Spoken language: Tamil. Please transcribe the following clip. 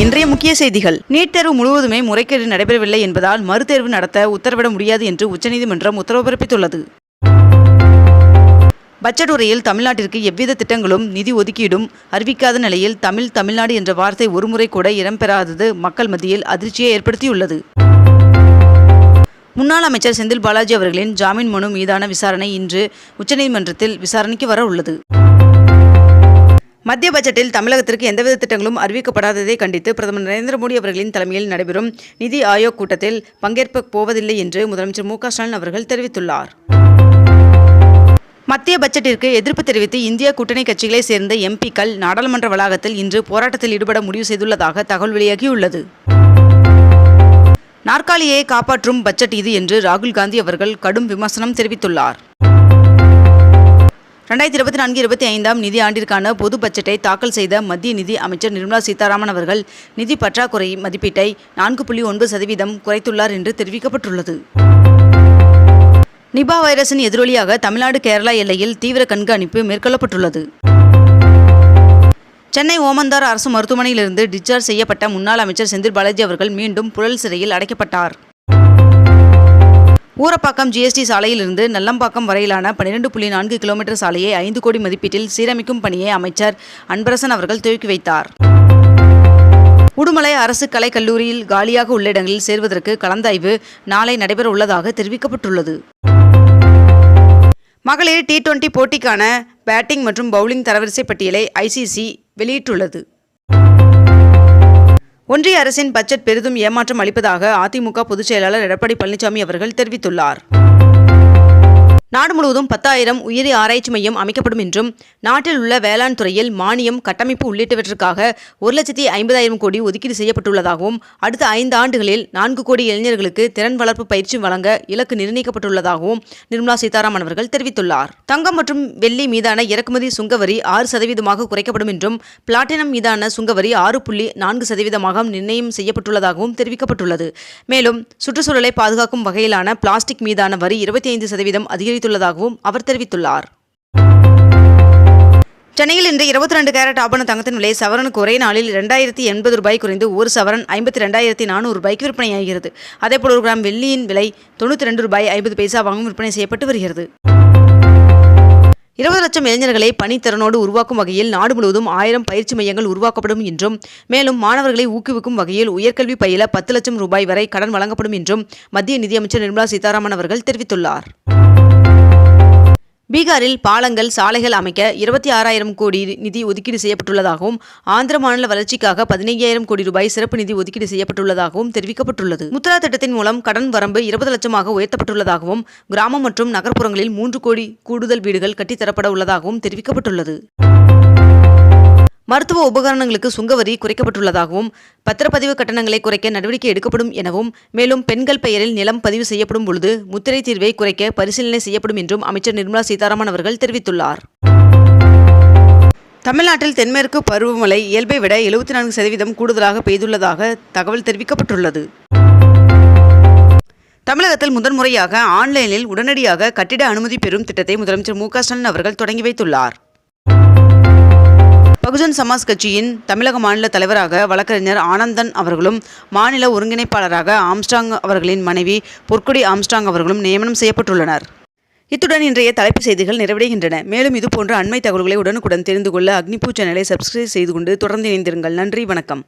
இன்றைய முக்கிய செய்திகள். நீட் தேர்வு முழுவதுமே முறைகேடு நடைபெறவில்லை என்பதால் மறுதேர்வு நடத்த உத்தரவிட முடியாது என்று உச்சநீதிமன்றம் உத்தரவு பிறப்பித்துள்ளது பட்ஜெட் உரையில் தமிழ்நாட்டிற்கு எவ்வித திட்டங்களும் நிதி ஒதுக்கீடும் அறிவிக்காத நிலையில் தமிழ் தமிழ்நாடு என்ற வார்த்தை ஒருமுறை கூட இடம்பெறாதது மக்கள் மத்தியில் அதிர்ச்சியை ஏற்படுத்தியுள்ளது. முன்னாள் அமைச்சர் செந்தில் பாலாஜி அவர்களின் ஜாமீன் மனு மீதான விசாரணை இன்று உச்சநீதிமன்றத்தில் விசாரணைக்கு வர உள்ளது மத்திய பட்ஜெட்டில் தமிழகத்திற்கு எந்தவித திட்டங்களும் அறிவிக்கப்படாததை கண்டித்து பிரதமர் நரேந்திர மோடி அவர்களின் தலைமையில் நடைபெறும் நிதி ஆயோக் கூட்டத்தில் பங்கேற்க போவதில்லை என்று முதலமைச்சர் மு ஸ்டாலின் அவர்கள் தெரிவித்துள்ளார். மத்திய பட்ஜெட்டிற்கு எதிர்ப்பு தெரிவித்து இந்திய கூட்டணி கட்சிகளைச் சேர்ந்த எம்பிக்கள் நாடாளுமன்ற வளாகத்தில் இன்று போராட்டத்தில் ஈடுபட முடிவு செய்துள்ளதாக தகவல் வெளியாகியுள்ளது. நாற்காலியை காப்பாற்றும் பட்ஜெட் இது என்று ராகுல் காந்தி அவர்கள் கடும் விமர்சனம் தெரிவித்துள்ளார். ரெண்டாயிரத்தி இருபத்தி நான்கு இருபத்தி ஐந்தாம் நிதி ஆண்டிற்கான பொது பட்ஜெட்டை தாக்கல் செய்த மத்திய நிதி அமைச்சர் நிர்மலா சீதாராமன் அவர்கள் நிதி பற்றாக்குறை மதிப்பீட்டை நான்கு புள்ளி ஒன்பது சதவீதம் குறைத்துள்ளார் என்று தெரிவிக்கப்பட்டுள்ளது. நிபா வைரஸின் எதிரொலியாக தமிழ்நாடு கேரளா எல்லையில் தீவிர கண்காணிப்பு மேற்கொள்ளப்பட்டுள்ளது. சென்னை ஓமந்தார் அரசு மருத்துவமனையிலிருந்து டிஸ்சார்ஜ் செய்யப்பட்ட முன்னாள் அமைச்சர் செந்தில் பாலாஜி அவர்கள் மீண்டும் புழல் சிறையில் அடைக்கப்பட்டார். ஊரப்பாக்கம் ஜிஎஸ்டி சாலையிலிருந்து நல்லம்பாக்கம் வரையிலான பன்னிரெண்டு புள்ளி நான்கு கிலோமீட்டர் சாலையை ஐந்து கோடி மதிப்பீட்டில் சீரமைக்கும் பணியை அமைச்சர் அன்பரசன் அவர்கள் துவக்கி வைத்தார். உடுமலை அரசு கலைக்கல்லூரியில் காலியாக உள்ள இடங்களில் சேர்வதற்கு கலந்தாய்வு நாளை நடைபெற உள்ளதாக தெரிவிக்கப்பட்டுள்ளது. மகளிர் டி டுவெண்டி போட்டிக்கான பேட்டிங் மற்றும் பவுலிங் தரவரிசை பட்டியலை ஐசிசி வெளியிட்டுள்ளது. ஒன்றிய அரசின் பட்ஜெட் பெரிதும் ஏமாற்றம் அளிப்பதாக அதிமுக பொதுச் செயலாளர் எடப்பாடி பழனிசாமி அவர்கள் தெரிவித்துள்ளார். நாடு முழுவதும் பத்தாயிரம் உயிரி ஆராய்ச்சி மையம் அமைக்கப்படும் என்றும் நாட்டில் உள்ள வேளாண் துறையில் மானியம் கட்டமைப்பு உள்ளிட்டவற்றிற்காக ஒரு லட்சத்தி ஐம்பதாயிரம் கோடி ஒதுக்கீடு செய்யப்பட்டுள்ளதாகவும் அடுத்த ஐந்து ஆண்டுகளில் நான்கு கோடி இளைஞர்களுக்கு திறன் வளர்ப்பு பயிற்சி வழங்க இலக்கு நிர்ணயிக்கப்பட்டுள்ளதாகவும் நிர்மலா சீதாராமன் அவர்கள் தெரிவித்துள்ளார். தங்கம் மற்றும் வெள்ளி மீதான இறக்குமதி சுங்கவரி ஆறு சதவீதமாக குறைக்கப்படும் என்றும் பிளாட்டினம் மீதான சுங்கவரி ஆறு புள்ளி நான்கு சதவீதமாக நிர்ணயம் செய்யப்பட்டுள்ளதாகவும் தெரிவிக்கப்பட்டுள்ளது. மேலும் சுற்றுச்சூழலை பாதுகாக்கும் வகையிலான பிளாஸ்டிக் மீதான வரி இருபத்தி ஐந்து சதவீதம் தெரிவித்துள்ளதாகவும் அவர் தெரிவித்துள்ளார். சென்னையில் இன்று இருபத்தி ரெண்டு கேரட் ஆபண தங்கத்தின் விலை சவரனுக்கு ஒரே நாளில் இரண்டாயிரத்தி எண்பது ரூபாய் குறைந்து ஒரு சவரன் ஐம்பத்தி ரெண்டாயிரத்தி நானூறு ரூபாய்க்கு விற்பனையாகிறது. அதேபோல் ஒரு கிராம் வெள்ளியின் விலை தொண்ணூற்றி ரெண்டு ரூபாய் ஐம்பது பைசாவாகவும் விற்பனை செய்யப்பட்டு வருகிறது. இருபது லட்சம் இளைஞர்களை பணித்திறனோடு உருவாக்கும் வகையில் நாடு முழுவதும் ஆயிரம் பயிற்சி மையங்கள் உருவாக்கப்படும் என்றும் மேலும் மாணவர்களை ஊக்குவிக்கும் வகையில் உயர்கல்வி பயில பத்து லட்சம் ரூபாய் வரை கடன் வழங்கப்படும் என்றும் மத்திய நிதியமைச்சர் நிர்மலா சீதாராமன் அவர்கள் தெரிவித்துள்ளார். பீகாரில் பாலங்கள் சாலைகள் அமைக்க இருபத்தி ஆறாயிரம் கோடி நிதி ஒதுக்கீடு செய்யப்பட்டுள்ளதாகவும் ஆந்திர மாநில வளர்ச்சிக்காக பதினையாயிரம் கோடி ரூபாய் சிறப்பு நிதி ஒதுக்கீடு செய்யப்பட்டுள்ளதாகவும் தெரிவிக்கப்பட்டுள்ளது. முத்ரா திட்டத்தின் மூலம் கடன் வரம்பு இருபது லட்சமாக உயர்த்தப்பட்டுள்ளதாகவும் கிராமம் மற்றும் நகர்ப்புறங்களில் மூன்று கோடி கூடுதல் வீடுகள் கட்டித்தரப்பட உள்ளதாகவும் தெரிவிக்கப்பட்டுள்ளது. மருத்துவ உபகரணங்களுக்கு சுங்கவரி குறைக்கப்பட்டுள்ளதாகவும் பத்திரப்பதிவு கட்டணங்களை குறைக்க நடவடிக்கை எடுக்கப்படும் எனவும் மேலும் பெண்கள் பெயரில் நிலம் பதிவு செய்யப்படும் பொழுது முத்திரை தீர்வை குறைக்க பரிசீலனை செய்யப்படும் என்றும் அமைச்சர் நிர்மலா சீதாராமன் அவர்கள் தெரிவித்துள்ளார். தமிழ்நாட்டில் தென்மேற்கு பருவமழை இயல்பை விட எழுபத்தி நான்கு சதவீதம் கூடுதலாக பெய்துள்ளதாக தகவல் தெரிவிக்கப்பட்டுள்ளது. தமிழகத்தில் முதன்முறையாக ஆன்லைனில் உடனடியாக கட்டிட அனுமதி பெறும் திட்டத்தை முதலமைச்சர் மு க ஸ்டாலின் அவர்கள் தொடங்கி வைத்துள்ளார். பகுஜன் சமாஜ் கட்சியின் தமிழக மாநில தலைவராக வழக்கறிஞர் ஆனந்தன் அவர்களும் மாநில ஒருங்கிணைப்பாளராக ஆம்ஸ்டாங் அவர்களின் மனைவி பொற்கொடி ஆம்ஸ்டாங் அவர்களும் நியமனம் செய்யப்பட்டுள்ளனர். இத்துடன் இன்றைய தலைப்புச் செய்திகள் நிறைவடைகின்றன. மேலும் இதுபோன்ற அண்மை தகவல்களை உடனுக்குடன் தெரிந்து கொள்ள அக்னிபூ சேனலை சப்ஸ்கிரைப் செய்து கொண்டு தொடர்ந்து இணைந்திருங்கள். நன்றி வணக்கம்.